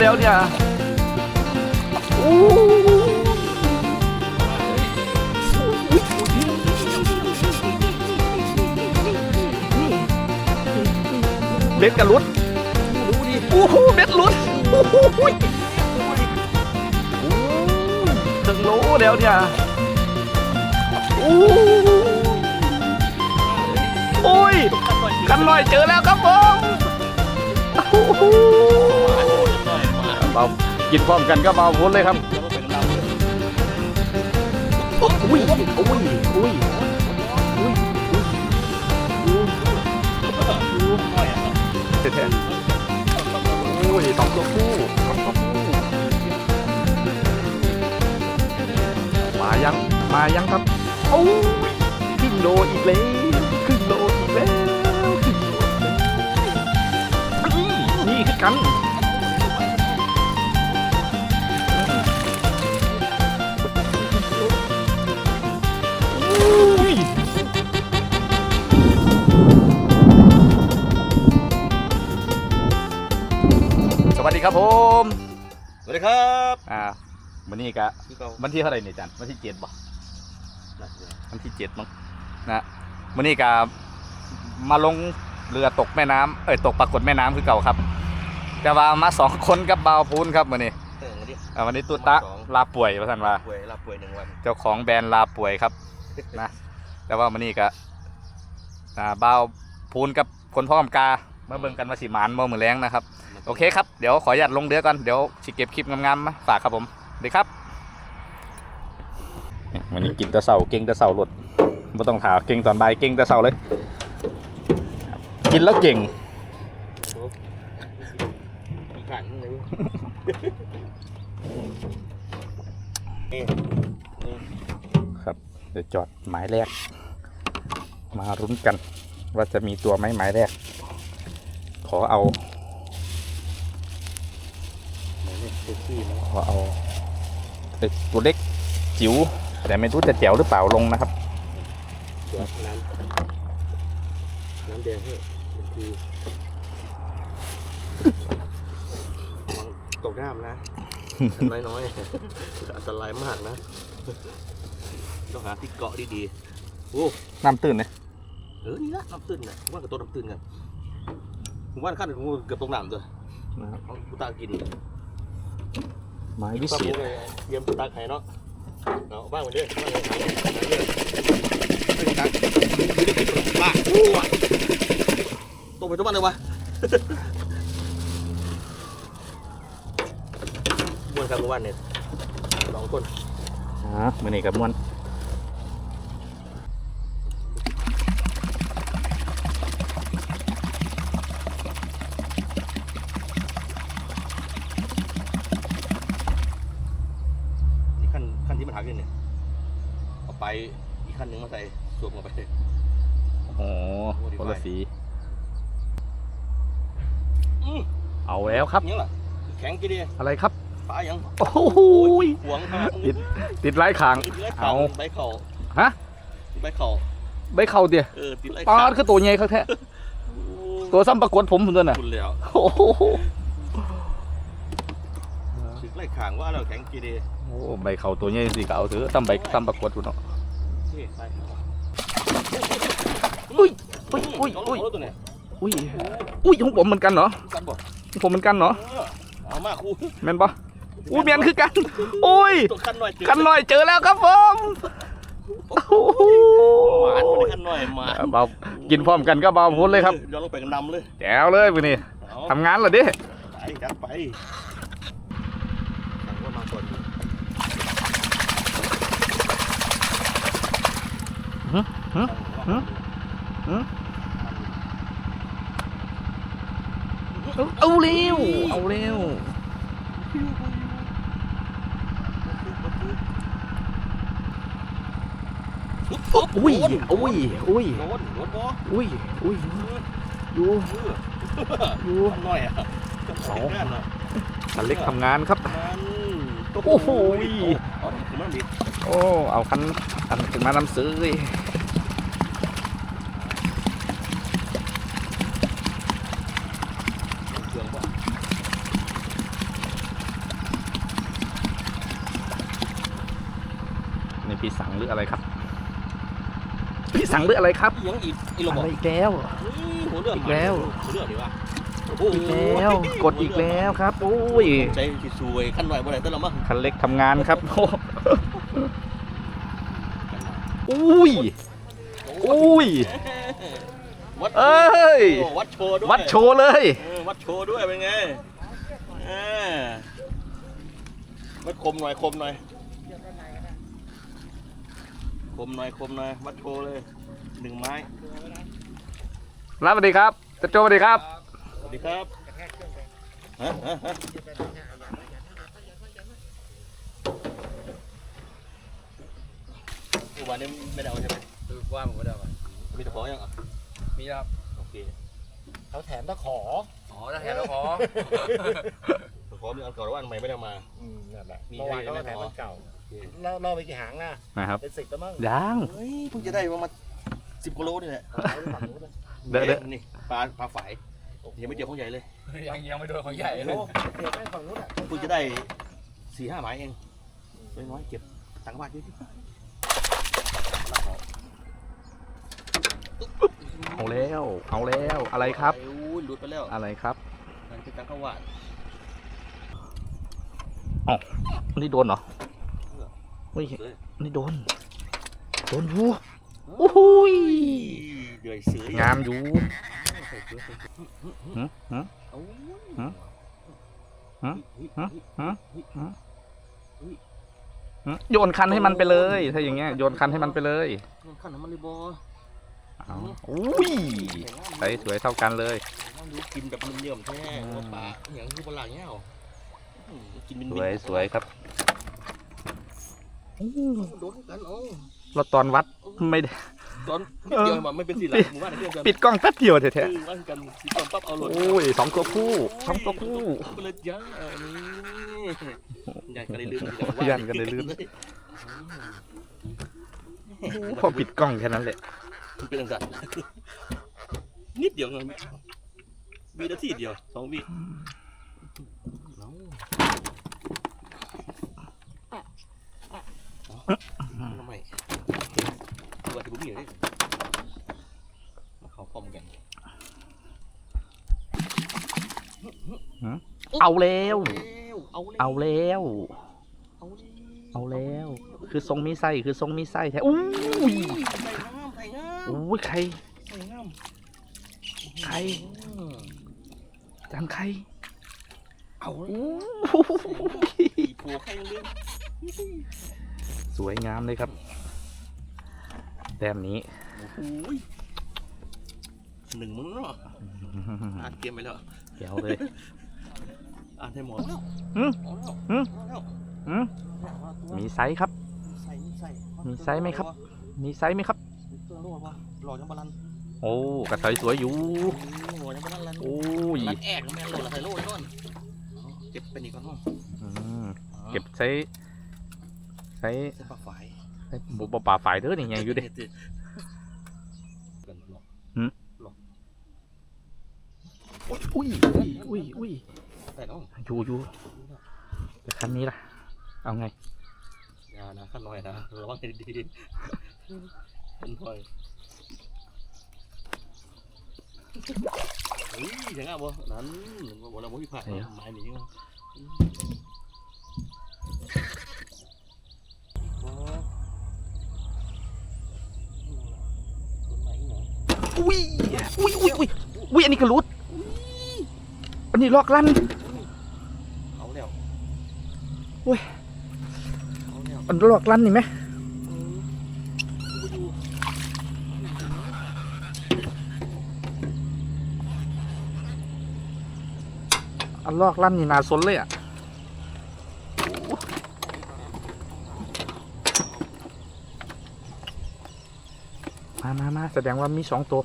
เดี๋ยวเนี่ยอู้เบ็ดกระลุดดูดิโอ้โหเบ็ดหลุดโอ้โหถึงโลเดี๋ยวเนี่ยโอ้โอ้ยกันหน่อยเจอแล้วครับผมโอ้โห เบากินพร้อมกันก็เบาพ้นเลยครับโอ้ยโอ้ยโอ้ยโอ้ยแท้ๆโอ้ยสองตัวผู้สองตัวผู้มายังมายังครับโอ้ยครึ่งโลอีกแล้วครึ่งโลอีกแล้วครึ่งโลอีกแล้วนี่นี่คือกัน ครับผมสวัสดีครับอ่าวันนี้กะพี่เก่าวันที่เท่าไหร่เนี่ยจันวันที่เจ็ดบ่วันที่เจ็ดมั้งนะวันนี้กะมาลงเรือตกแม่น้ำเอ้ยตกปรากฏแม่น้ำคือเก่าครับ แต่ว่ามาสองคนกับบ่าวพูนครับวันนี้เออวันนี้ อ่าวันนี้ตุตะมาสอง ลาป่วยว่าท่านว่า ป่วยลาป่วยหนึ่งวันเจ้าของแบรนด์ลาป่วยครับ นะแต่ว่าวันนี้กะอ่าบ่าวพูนกับคนพ่อมกา มาเบิ่งกันว่าสิหมานบ่มือแรงนะครับ โอเคครับ เดี๋ยวขออนุญาตลงเรือก่อนเดี๋ยวสิเก็บคลิปงามๆมาฝากครับผมดีครับวันนี้กินแตะเสาเก่งแตะเสาหลดไม่ต้องถามเก่งตอนบ่ายเก่งแตะเสาเลย กินแล้วเก่งอีกขันหนึ่งนี่ครับเดี๋ยวจอดหมายแรก มารุ้นกันว่าจะมีตัวไหมหมายแรก ขอเอาเซ็กซี่นะขอเอาเอ้ยตัวเล็กจิ๋วแต่ไม่รู้จะแจ๋วหรือเปล่าลงนะครับเดี๋ยวน้ำน้ำแดงให้มันคือระวังตกน้ำนะน้อยน้อยๆอันตรายมากนะ ต้องหาที่เกาะดีๆโอ้น้ำตื้นเลยเออนี่นะน้ำตื้นนะผมว่ากับตัวน้ำตื้นกัน ผมว่าขั้นผมเกือบตกน้ำตัวนะครับเอากูตากินไม้วิเศษเยี่ยมกูตาไข่เนาะเอาบ้างเหมือนเดิมบ้างเหมือนเดิมไม่ตักบ้าตกไปทุกวันเลยวะมวนครับทุกวันเนี่ยสองคนอ่ามือนี้กับมวนนี่ขั้นขั้นที่มันหักเนี่ยเอาไปอีกขั้นหนึ่งมาใส่สวมลงไป โอ้โหคนละสี อืม เอาแล้วครับ ยังล่ะแข็งกี่ดีอะไรครับปลายังโอ้โหยหวงครับติดติดไร้ขางติดไล่เอาเข่าใบเข่าฮะใบเข่าใบเข่าเดียเออติดไล่ปลาเข่าดคือตัวใหญ่ครับแท้ตัวซ้ำปรากฏผมผมตัวน่ะคุณแล้วโอ้โหติดไล่ขางว่าเราแข็งกี่ดีโอ้ใบเข่าตัวใหญ่สิเก่าถือซ้ำใบซ้ำปรากฏอยู่เนาะนี่ไปอุ้ยอุ้ยอุ้ยเอาอุ้ยเอาตัวไหนอุ้ย อุ้ยของผมเหมือนกันเหรอกันบ่ของผมเหมือนกันเหรอเออเอามาครูแม่นปะอุ้ยแม่นคือกัน อุ้ย ตัวขั้นหน่อยเจอกันหน่อยเจอแล้วครับผมโอ้โหหวานตัวขั้นหน่อยหมาเบากินพร้อมกันก็เบาพ้นเลยครับย้อนลงไปกันดำเลยแจ๋วเลยวันนี้เอาทำงานเหรอดิไปจัดไปสั่งว่ามาก่อน เอาเร็ว เอาเร็ว อุ้ย อุ้ย อุ้ย โดนโดนบ่อุ้ย อุ้ย อยู่เอออยู่ขั้นหน่อยอะเอาแม่นอะคันเล็กทำงานครับมันโอ้โหเอาถึงมันดิโอ้ เอาคันคันถึงมานำซื้อเลย เครื่องบ่ พี่สังหรืออะไรครับ พี่สังหรืออะไรครับยังอีกอีหลบอะบอกไรอีกแล้วเฮ้ยหัวเรืออีกแล้วหัวเรือดีวะโอ้โหอีกแล้วกดอีกแล้วครับโอ้ยใจสิสวยขั้นไหวบ่ได้แต่ละมั้งคันเล็กทำงานครับโอ้อุ้ยอุ้ยวัดเอ้ยโอ้วัดโชว์ด้วยวัดโชว์เลยเออวัดโชว์ด้วยเป็นไงเออวัดคมหน่อยคมหน่อยคมหน่อยคมหน่อยวัดโชว์เลยห นึ่งไม้ รับสวัสดีครับจะโจสวัสดีครับสวัสดีครับฮะฮะฮะเมื่อวานนี้ไม่ได้เอาใช่ไหมคือว่าผมก็ได้มามีตะขอยังอะมีครับ โอเคเขาแถมตะขอ อ๋อถ้าแทนแล้วพอตะขอมีอันเก่าแล้วอันใหม่ไม่ได้เอามา อืมนั่นแหละมีเมื่อวานให้เขาไหมก็แถมขอมันเก่าโอเคล่อล่อไปกี่หางนะนะครับ เป็นสิบแล้วมั้งยังเฮ้ยเพิ่งจะได้ประมาณ สิบกิโลนี่แหละเอาไปฝั่งนู้นเลยเด้อเด้อนี่ปลาปลาฝายยังไม่เจอของใหญ่เลยยังยังไม่โดนของใหญ่โอ้เลยเดี๋ยวไปฝั่งนู้นอะเพิ่งจะได้สี่ห้าไม้เองน้อยๆเก็บตังค์บ้านเยอะๆรับของเอาแล้ว เอาแล้ว อะไรครับโอ้ยหลุดไปแล้ว อะไรครับนั่นคือการเข้าหวานนี่โดนเหรอเฮ้ยเลยนี่โดน โดนอยู่โอ้โหยเดือยเสืองามอยู่ใส่เสือใส่เสือหึหึโอ้ยฮะฮะฮะฮะฮะฮะโยนคันให้มันไปเลย ถ้าอย่างเงี้ยโยนคันให้มันไปเลยขั้นน้ำมันเลยบอเอาอุ้ยใสสวยเท่ากันเลยต้องดูกินแบบเยี่ยมๆแท้ว่าปลาอย่างที่โบราณเงี้ยเอาอืมกินเป็นสมิตวยสวยครับโดนกันเอา เราตอนวัดไม่ได้ตอนนิดเดียวมันไม่เป็นสิหลักหมู่บ้านเพื่อนกันปิดกล้องแป๊บเดียวแท้คือว่ากันสิก่อนปั๊บเอาหล่นๆโอ้ยสองตัวคู่สองตัวคู่ไปเลยจ้านี่ยันกันเลยลืมยันกันเลยลืมพอปิดกล้องแค่นั้นแหละเป็นสัตว์นิดเดียวเงินวีนาทีเดียวสองวี เอาเอาทำไมตัวที่บุ้มีเลยเขาพร้อมกันเอาแล้ว เอาเอาแล้วเอาเอาแล้ว คือทรงมีไส้คือทรงมีไส้แท้อุ้ยใส่น้ำใส่น้ำอุ้ยใครใส่น้ำใครจานใครเอาอู้อีผัวใครเรื่องสวยงามเลยครับ แต้มนี้โอ้โหหนึ่งมึงเนาะอ่านเกมไปแล้วเดี๋ยวเลยอ่านให้หมดแล้วหืมเอาแล้วหืมเอาแล้วอืมมีไซส์ครับใส่ใส่มีไซส์ไหมครับ มีไซส์ไหมครับเสื้อโลดวะหล่อจังบาลันโอ้กระสวยสวยอยู่หล่อจังบาลันโอ้ยรันแอกแม่นโลดละใส่โลดก่อนเอาเก็บเป็นอีกก่อนเนาะอืมเก็บไซส์ไซส์เส้นปลาฝายไซส์ บุบป่าฝ่ายเด้อนี่ยังอยู่เด้กันหลอกอุ้ยอุ้ยอุ้ยอุ้ยแต่น้องอยู่อยู่แต่คันนี้ล่ะ เอาไง อย่านะขั้นหน่อยนะระวังให้ดีๆขั้นหน่อยเฮ้ยยังไงบ่นั้นบ่เราบ่มีผ่านไม้หนีเนาะอ๋อต้นไม้เนาะ อุ้ยอุ้ยอุ้ยอุ้ยอุ้ยอันนี้กระลุดอันนี้ลอกลั่นเอาแล้วโอ้ยเอาแล้วอันลอกลั่นนี่ไหมอันลอกลั่นนี่นาสนเลยอะามามาแสดงว่ามีสองตัว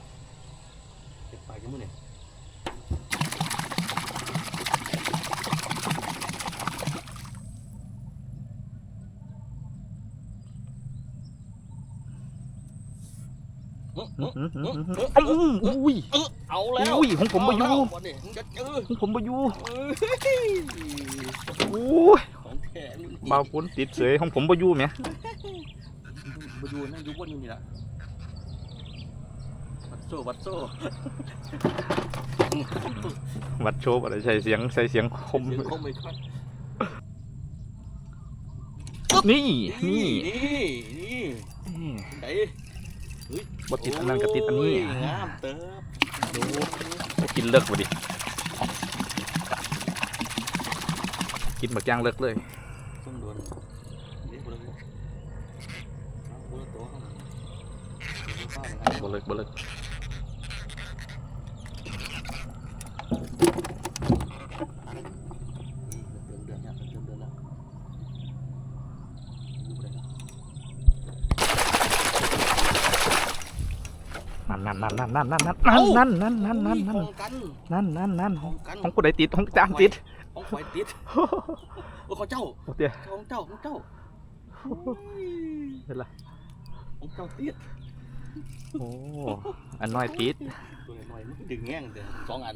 เก็อุ้ยเอาแล้วอุ้ยของผมบายูของผมบายูโอ้บ่าวคุณติดเสยของผมบายูไหมบายูนั่งยูบนนี่แหละ โซ่วัดโซ่วัดโชว์อะไรใส่เสียงใส่เสียงคม เสียงคมไปครับนี่นี่นี่นี่ไหนบติดอันนั้นก็ติดอันนี้โยงามเติบดูกินเลิกบ่ดิกินบักย่างเลิกเลยส้มโดนนี่บุรุษบุรุษตัวเขาบ่เลิกบ่เลิก เติมเดือนเนี่ยเติมเดือนแล้วดูไปเลยนั่นนั่นนั่นนั่นนั่นนั่นนั่นนั่นนั่นนั่นนั่นนั่นของกันนั่นนั่นนั่นของกันของผู้ใดติดของจานติดของข่อยติดโอ้ของเจ้าโอ้เตี้ยของเจ้าของเจ้าเป็นไรของเจ้าติดโอ้อันน้อยติดตัวน้อยๆมันดึงแง่งเดี๋ยวสองอัน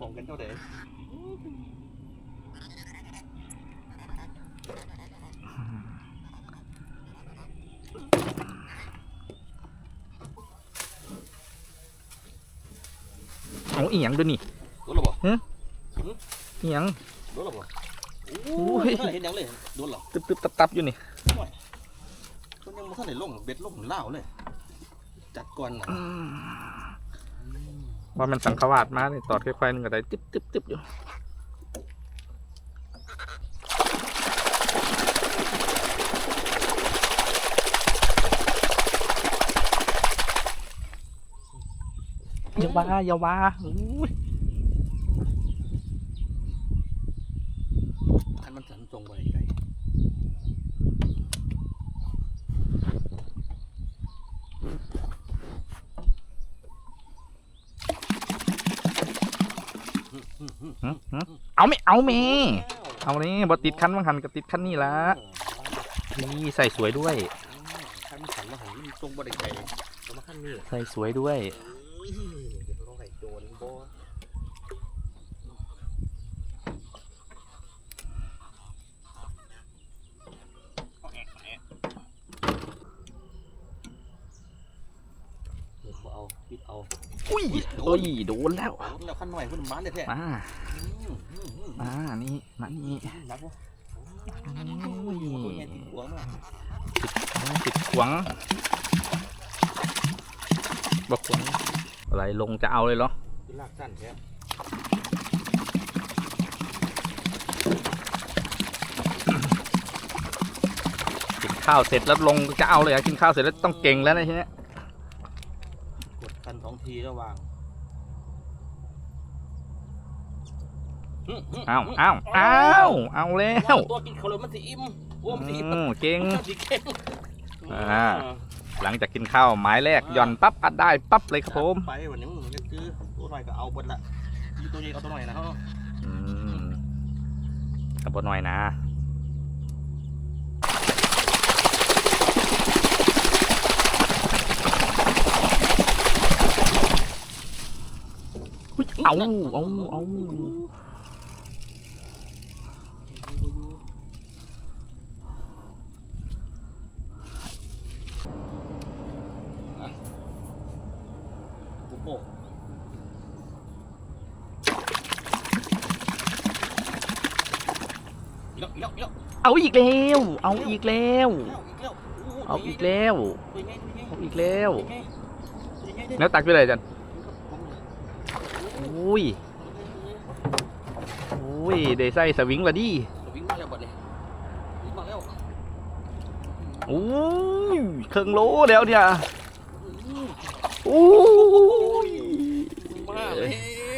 ของกันเท่าไหร่เอาอีหยังด้วยนี่โดนหรอบ่อีหยังโดนหรอบ่โอ้ยเห็นยังเลยโดนหรอตึบตึบตับตับอยู่นี่มันยังไม่ทันได้ลงเบ็ดลงเล่าวเลย จัดก่อนนะ ว่ามันสังขวาดมานี่ตอดค่อยๆนึงก็ได้ตึบตึบตึบอยู่อย่าว่าอย่าว่าอุ้ย เอาไม่เอาไม่เอาเลยบอติดคันบางหันกับติดคันนี่ละนี่ใส่สวยด้วยใส่สวยด้วย อุ้ยโอ้ยโดนแล้วเอาแล้วขั้นหน่อยเพิ่นมันได้แท้มาอืมอืมอืมมานี่มานี่นับบ่อุ้ยตัวใหญ่ติดหัวมากติดขวงบอกขวงอะไรลงจะเอาเลยเหรอคือลากสั้นแท้กินข้าวเสร็จแล้วลงจะเอาเลยอะกินข้าวเสร็จแล้วต้องเก่งแล้วนะทีเนี้ยกดคันสองทีแล้ววาง อืมมอ้าวอ้าวอ้าวเอาแล้วตัวกินเขาเลยมันสิอิ่มโอ้มันสิอิ่มอืมเก่งมันสิเก่งอ่าหลังจากกินข้าวหมายแรกหย่อนปั๊บอัดได้ปั๊บเลยครับผมไปวันนี้มึงจะซื้อตัวหน่อยก็เอาเบดละซื้อตัวใหญ่ก็ตัวหน่อยนะฮะอืมกับบหน่อยนะอุ๊ยเอาเอาเอา ปุ๊บโป้เยอะเยอะ เยอะเอาอีกแล้ว เอาอีกแล้วเยอะเอาอีกแล้วตัวใหญ่ตัวใหญ่เอาอีกแล้วตัวใหญ่ตัวใหญ่เด้อแล้วตักไปเลยจันอุ้ยอุ้ยได้ใส่สวิงละดิวิ่งมาแล้วบัดนี้วิ่งมาแล้วอุ้ยเครื่องโลแล้วเนี่ยอุ้ยมาแล้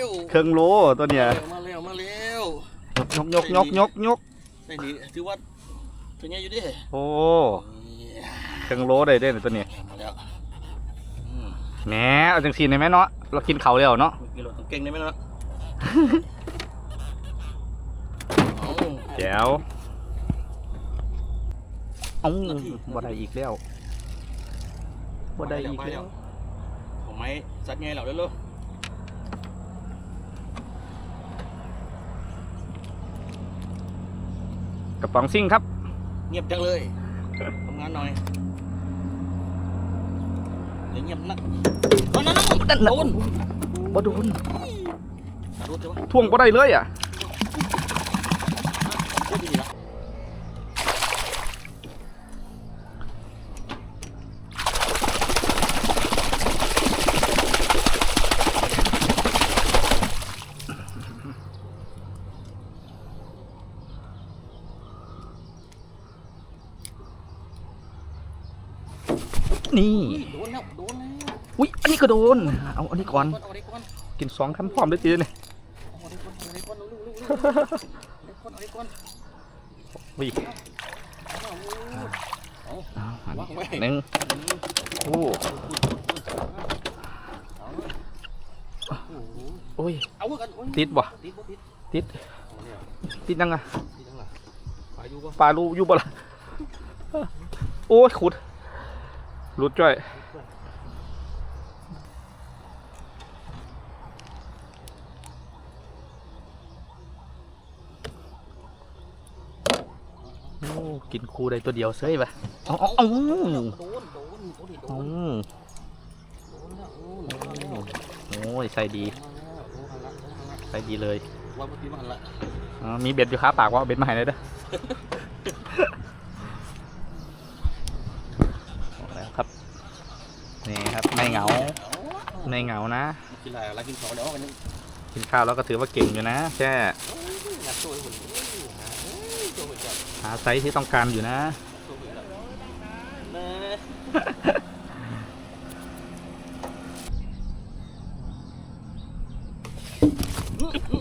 วเครื่องโลตัวเนี่ยมาแล้วมาแล้วยกยกยกยกยก ไอ้นี่ถือว่าตัวใหญ่อยู่ดิโอ้เครื่องโลได้เด้อตัวเนี้ยมาแล้วอืมแหมเอาจังสีได้ไหมเนาะเรากินเขาวแล้วเนาะกิโลต้องเก่งได้ไหมล่ะเอาแจ๋วเอ้าบ่ได้อีกแล้วบ่ได้อีกแล้วของไม้สัตว์ไงเหล่าเร็วก ป๋องซิ่งครับ เงียบจังเลยทำงานหน่อยเดี๋ยวเงียบนะกโนนั่นโดนบ่โดนทวงก็ได้เลยอะ นดีละนี่โดนแล้วโดนแล้วอุ้ยอันนี้ก็โดน เอาอันนี้ก่อน เอาได้ก่อนกินสองคำพร้อมเลยจีเนี่ยเอาได้ก่อนเอาได้ก่อนลูกลูกลูกเอาได้ก่อนเอาได้ก่อนอุ้ยเอาเอาอันวางไว้หนึ่งโอ้เอาโอ้โหโอ้ยเอากันโอ้ยติดบ่ติดบ่ติดติดเอาเนี่ยติดยังไงติดทั้งหลังปลาอยู่บ่ปลาลูอยู่บ่ล่ะโอ้ยขุด รุดจ้อยกินคูได้ตัวเดียวเซ้ยปะอ๋ออืออือโอ้ยใส่ดี ใส่ดีเลย มีเบ็ดอยู่ค้าปากว่าเบ็ดใหม่เลยเด้อ กินอะไรอะไรกินของเดี๋ยวกันนึงกินข้าวแล้วก็ถือว่าเก่งอยู่นะ แค่งัดตัวให้หุ่นหาตัวหุ่นจับหาไซส์ที่ต้องการอยู่นะ ตัวหุ่นจับแม่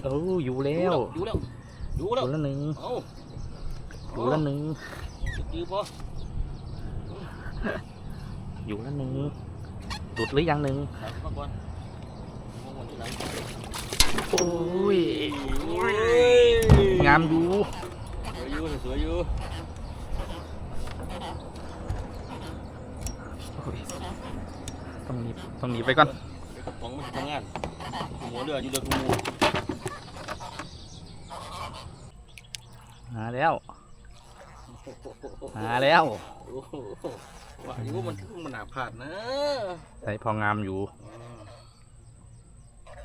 โอ้อยู่แล้วอยู่แล้วอยู่อแล้วยู่แล้วหนึ่งเอ้าอยู่แล้วหนึ่งยืมพออยู่แล้วหนึ่งหลุดหรือยังหนึ่ง ถามมาก่อนมองวั นที่หลังโอ้ยงามอยู่สวยอยู่สวยอยู่โอ้ยต้องหนีต้องหนีไปก่อนของมันทำงานหัวเรืออยู่เรือกูมูมาแล้ว มาแล้วโอ้โหว่าอยู่มันมันหนาผาดนะใส่พองามอยู่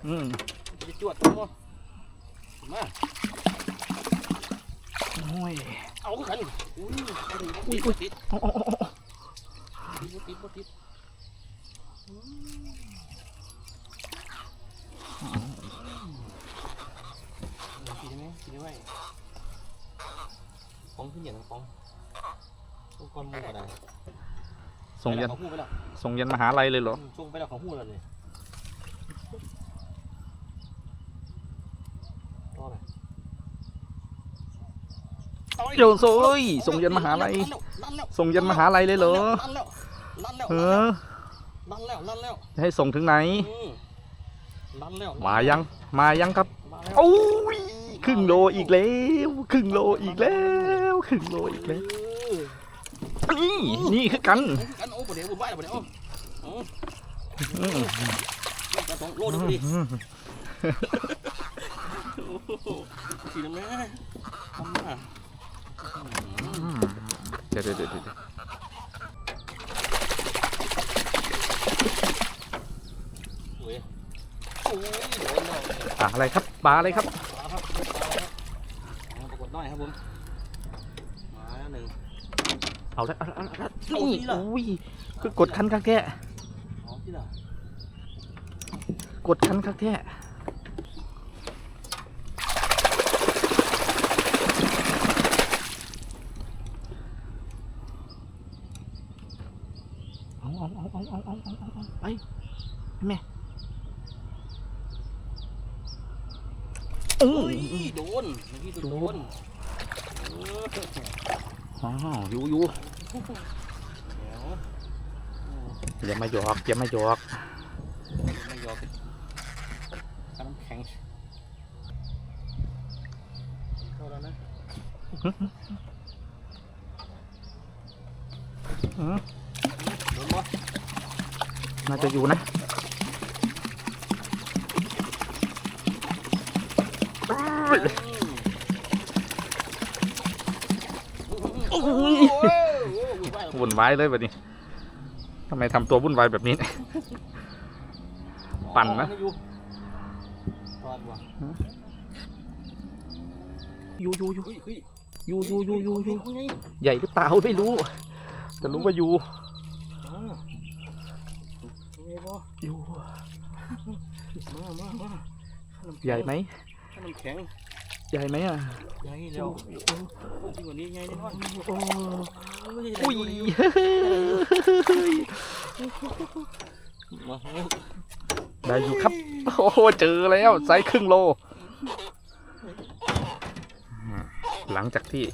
อืมจะจวดตัวมาโอ้ยเอาขันอุ้ยอุ้ยอุ้ยติดเอาเอาเอาเอาติดติดติดกินไหมกินได้ไหมปองขึ้นอย่างปองต้องก้อนมูอะไรส่งยันเขาพูดไปแล้วส่งยันมหาลัยเลยเหรอส่งไปแล้วเขาพูดแล้วเนี่ยรอไหม โยนโซ่เอ้ยส่งยันมหาลัยส่งยันมหาลัยเลยเหรอเออลั่นแล้วลั่นแล้วจะให้ส่งถึงไหนมลั่นแล้วมายังมายังครับโอ้ยครึ่งโลอีกแล้วครึ่งโลอีกแล้วครึ่งโลอีกแล้วนี่นี่คือกันกันโอ้ประเดี๋ยวบุญไหวประเดี๋ยวโอ้อืมกระสองโลนึงดิสีน้ำแม่ทำมา เดี๋ยวเดี๋ยวเดี๋ยวอะไรครับปลาอะไรครับมาครับมาปรากฏน้อยครับผมมาแล้วหนึ่งเอาละเอาละเอาละเอาละเอานี่อุ้ยคือกดคันคักแท้กดคันคักแท้เอาเอาเอาเอาเอาเอาเอาเอาเอาไปแม่โอ้โอ้ยยโดนเมื่อกี้โดนเอออ๋ออยู่อยู่เดี๋ยวอย่ามาหยอกอย่ามาหยอกไม่ยอมน้ำแข็งเข้าแล้วนะอืมโดนบ่ น่าจะอยู่นะโอ้ยโอ้ยโอ้ยวุ่นวายวุ่นวายเลยแบบนี้ทำไมทำตัววุ่นวายแบบนี้ ปั่นนะอยู่ทอดว่ะยูยูยูเฮ้ยเฮ้ยยูยูยูยูยูเฮ้ยใหญ่หรือเปล่าไม่รู้ แต่รู้ว่ายูอ่าไงบ่ ยู มามามาใหญ่ไหมขนมแข็งใหญ่ไหมอะใหญ่แล้วจริงกว่านี้ใหญ่แน่นอนโอ้อุ้อุ้ยยมาได้อยู่ครับ โอ้โหเจอแล้วไซส์ครึ่งโล หลังจากที่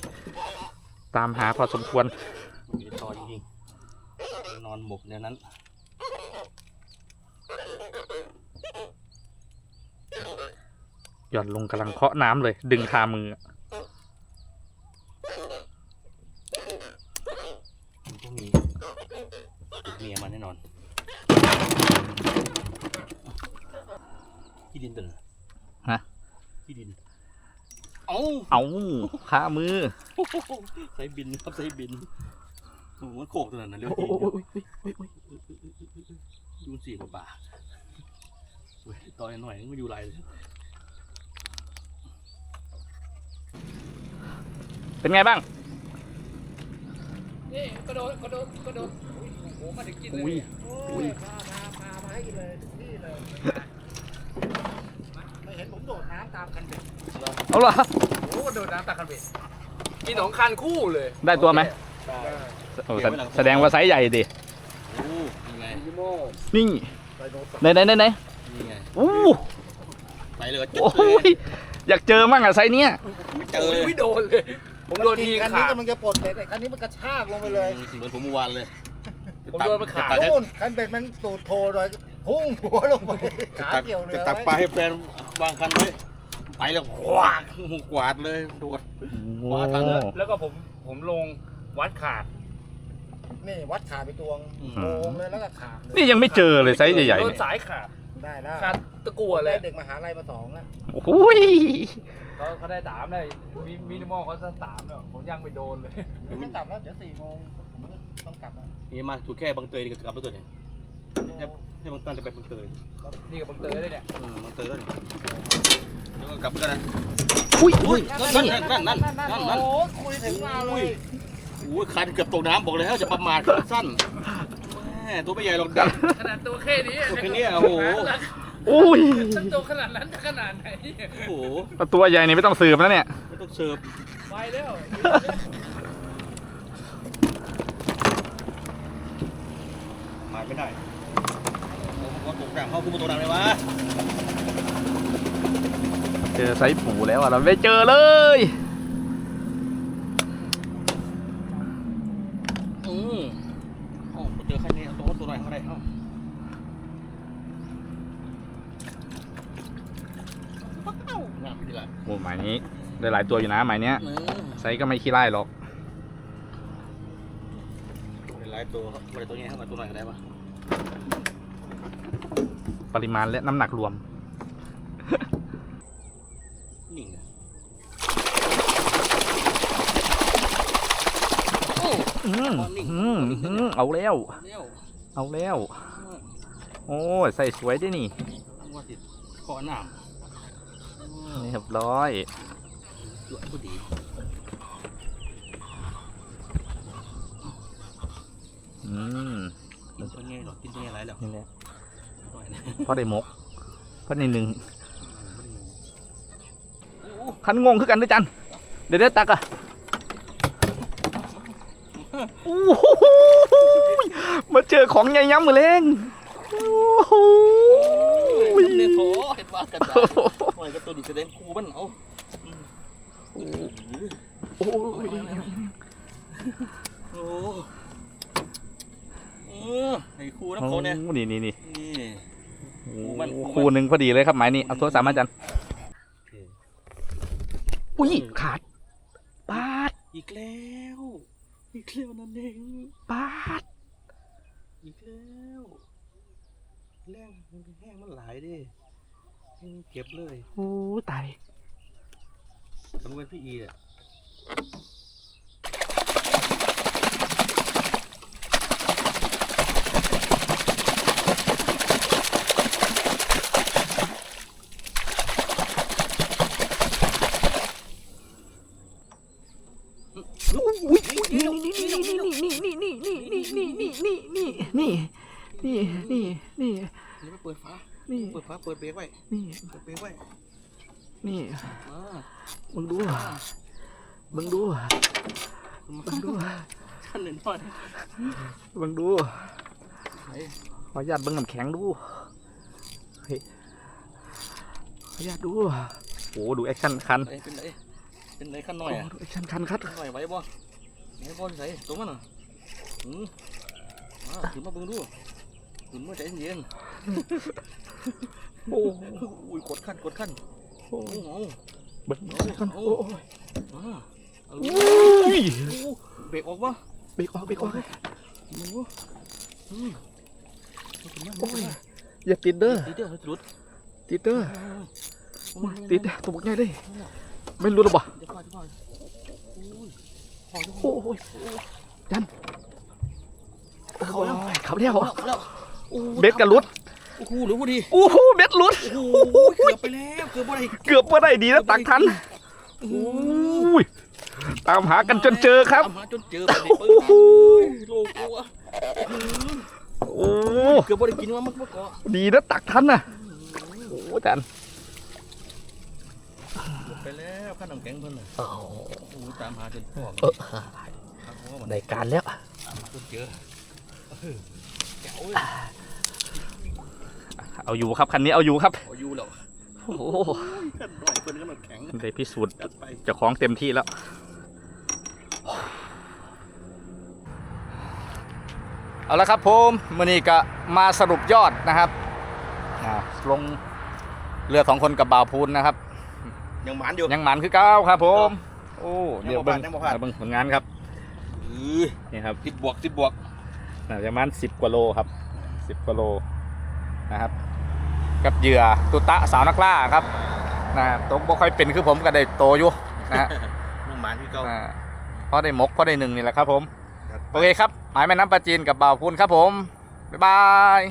ตามหาพอสมควรมีต่อจริงๆนอนหมกในนั้น หย่อนลงกำลังเคาะน้ำเลย ดึงคามือมันต้องมีเมียมันแน่นอนขี้ดินตัวไหนฮะขี้ดิน เอ้าเอาคามือใส่บินครับใส่บินโอ้โหมันโขกตัวนั้นนะเร็วโอ้จริงโหโอ้ยโอ้ยโอ้ยดูสี่กว่าป่าเว้ยตอนหน่อยมันอยู่ไรเลย เป็นไงบ้าง นี่กระโดดกระโดดกระโดดอุ้ยโอ้โหมาถึงกินเลยอุ้ยเนี่ยโอ้ยพาพาพามาให้เลยถึงที่เลยไม่เห็นผมโดดน้ำตามคันเบ็ดเอาเหรอโอ้โหกระโดดน้ำตาคันเบ็ดกินสองคันคู่เลยได้ตัวไหมได้โอ้แสแสดงว่าไซส์ใหญ่ดิ โอ้ยังไงนิโมนี่ไดโนเสาร์ไหนไหนไหนไหนนี่ไง อู้ไปเลยจุดโอ้เลยย อยากเจอมั่งอะไซส์เนี้ยไม่เจอเลยไม่โดนเลย ผมโดนทีคันขานี้ดกำลังจะปลดเบ็ดไอ้คันนี้มันกระชากลงไปเลยเหมือนผมเมื่อวานเลยผมโดนมันขาดจะตักนู่นคันเบ็ดมันตูดโทเลยพุ่งหัวลงไปขาตักเกี่ยวเลยจะตักปลาให้แฟนวางคันไว้ไปแล้วกวาดกวาดเลยโดด โอ้ว่าทางนั้นแล้วก็ผมผมลงวัดขาดนี่วัดขาไปตวงอืมโงเลยแล้วก็ขาดเลยนี่ยังไม่เจอเลยไซส์ใหญ่ๆโดนเนี่ยสายขาด ได้แล้วขาดตะกั่วเลยได้เด็กมหาลัยมาสองแล้วโอ้โหยเขาเขาได้สามเลยมีมินิมอลเขาจะสามเนี่ยผมยังไม่โดนเลยไม่กลับแล้วเดี๋ยวสี่โมงผมต้องกลับแล้วนี่มาถูกแค่บางเตยกับกลับแล้วตัวเนี่ยให้ให้บางตันจะไปบางเตยนี่กับบังเตยเลยเนี่ยอืมบางเตยแล้วเนี่ยแล้วก็กลับกันนะอุ้ยอุ้ยนั่นนั่นนั่นนั่นนั่นนั่นโอ้คุยถึงมาเลย โอ้ยคันเกือบตกน้ำบอกเลยว่าจะประมาทสั้นแม่ตัวไม่ใหญ่หรอกดัก ขนาดตัวแค่นี้ตัวแค่นี้โอ้โห อุ้ยถ้าตัวขนาดนั้นจะขนาดไหนโอ้โหตัวใหญ่นี่ไม่ต้องสืบแล้วเนี่ย ไม่ต้องเสิร์ฟไปแล้วมาไม่ได้ผมว่าตกน้ำเขาคือมาตกน้ำเลยวะเจอไซส์ผูแล้วอะเราไม่เจอเลย อืมโอ้เจอแค่นี้ เอาตัวตัวหน่อยเข้าได้เอ้าว้าวงามดีละโอ้หมายนี้ได้หลายตัวอยู่นะหมายเนี้ยอืมไซส์ก็ไม่ขี้ไล่หรอกเป็นหลายตัวครับไม่ได้ตัวนี้เข้ามาตัวหน่อยก็ได้ปะปริมาณและน้ำหนักรวมนิ่งอะอืมอืมอืมเอาแล้ว เร็วเอาแล้ว โอ้ยใส่สวยด้วยนี่ว่าติดคอหนามอืมเรียบร้อยสวยพอดีอืมกินตัวนี้หรอกินตัวนี้อะไรแล้วนี่แหละหน่อยนะเพราะได้มกเพราะในหนึ่งคันงงคือกันด้วยจันเดี๋ยวได้ตักอะ โอ้โหมาเจอของใหญ่ย้ำมือเล้งโอ้โหเนี่ยโถเห็นว่ากันได้หน่อยก็ตัวดีแสดงครูมันเอาโอ้ยโอ้เออไอ้ครูน้ำเขาเนี่ยนี่นี่นี่นี่โอ้มันโหคู่หนึ่งพอดีเลยครับหมายนี้เอาโทรศัพท์มาจันอุ้ยขาดปาดอีกแล้ว อีกแล้วนั่นเองปาดอีกแล้วแรงมันแห้งมันหลายดิเก็บเลยโอ้ตายทำเป็นพี่อีอะ นี่นี่นี่นี่ นี่ไปเปิดฝา นี่ เปิดฝาเปิดเบรกไว้นี่ เปิดเบรกไว้นี่อ่ามึงดู มึงดูมาดูชั้นหนึ่งหน่อยมึงดู ไหนขออนุญาตเบิ้งน้ำแข็งดู เฮ้ย ขออนุญาตดู โอ้ดูแอคชั่นคันไหนเป็นไหนเป็นไหนขั้นหน่โอ้อยอะดูแอคชั่นคันครับขั้นหน่อยไหวบ่ไหนบ่ใส่ตรงนั้นน่ะอืมอ่าขึ้นมาเบิ่งดูขึ้นมาใจเย็น โอ้ๆอุ้ยกดขั้นกดขั้นโอ้โอ้โหเบิ้งคันโอ้ยอ่าเอาอุ้ยโอ้เบรกออกบ่เบรกออกเบรกออกมึงวะอืมเอาขึ้นมาโอ้ยอย่าติดเด้อตีเดียวให้หลุดติดเด้อเอามาติดตัวบุกใหญ่เลยไม่รู้หรอบ่เดี๋ยวก่อนเดี๋ยวก่อนโอ้ยพอทุกคโอ้นยยันโอ้ยขับแล้วเอาแล้วโอ้ยเบ็ดกระลุด โอ้โหหรือว่าดีโอ้โหเบ็ดหลุด โอ้โหเกือบไปแล้วเกือบอะไรเกือบว่าได้ดีนะตักทันโอ้โหโอ้ยตามหากันจนเจอครับ ตามหาจนเจอแบบนี้โอ้โห โลกลัวโอ้เกือบบ่ได้กินว่ามันเมื่อก่อนดีนะตักทันนะโอ้จันเกือบไปแล้วข้าน้ำแข็งเพิ่นน่ะโอ้โอ้โหตามหาจนพ่อเออครับผมว่ามันได้การแล้วตามหาจนเจอเออแจ๋วเลย เอาอยู่ครับคันนี้เอาอยู่ครับเอาอยู่แล้วโอ้โหขั้นหน่อยเพิ่นก็น้ำแข็งได้พิสูจน์จัดไปเจ้าของเต็มที่แล้ว เอาละครับผมมื่อนี้ก็มาสรุปยอดนะครับอ่าลงเรือสองคนกับบ่าวพูนนะครับ ยังหมานอยู่ ยังหมันคือเก้าครับผม โอ้เดี๋ยวเบิ้งยังบ่พลาดเดี๋ยวเบิ้งผลงานครับเออนี่ครับสิบบวกสิบบวกน่าจะประมาณสิบกว่าโลครับสิบกว่าโล นะครับกับเหยื่อตุตะสาวนักล่าครับนะตกบ่ค่อยเป็นคือผมก็ได้โตอยู่นะฮะยังหมานที่เก่าอ่าพอได้มกพอได้หนึ่งนี่แหละครับผมจัดไปโอเคครับ หมายแม่น้ำปลาจีนกับบ่าวพูนครับผม บ๊ายบาย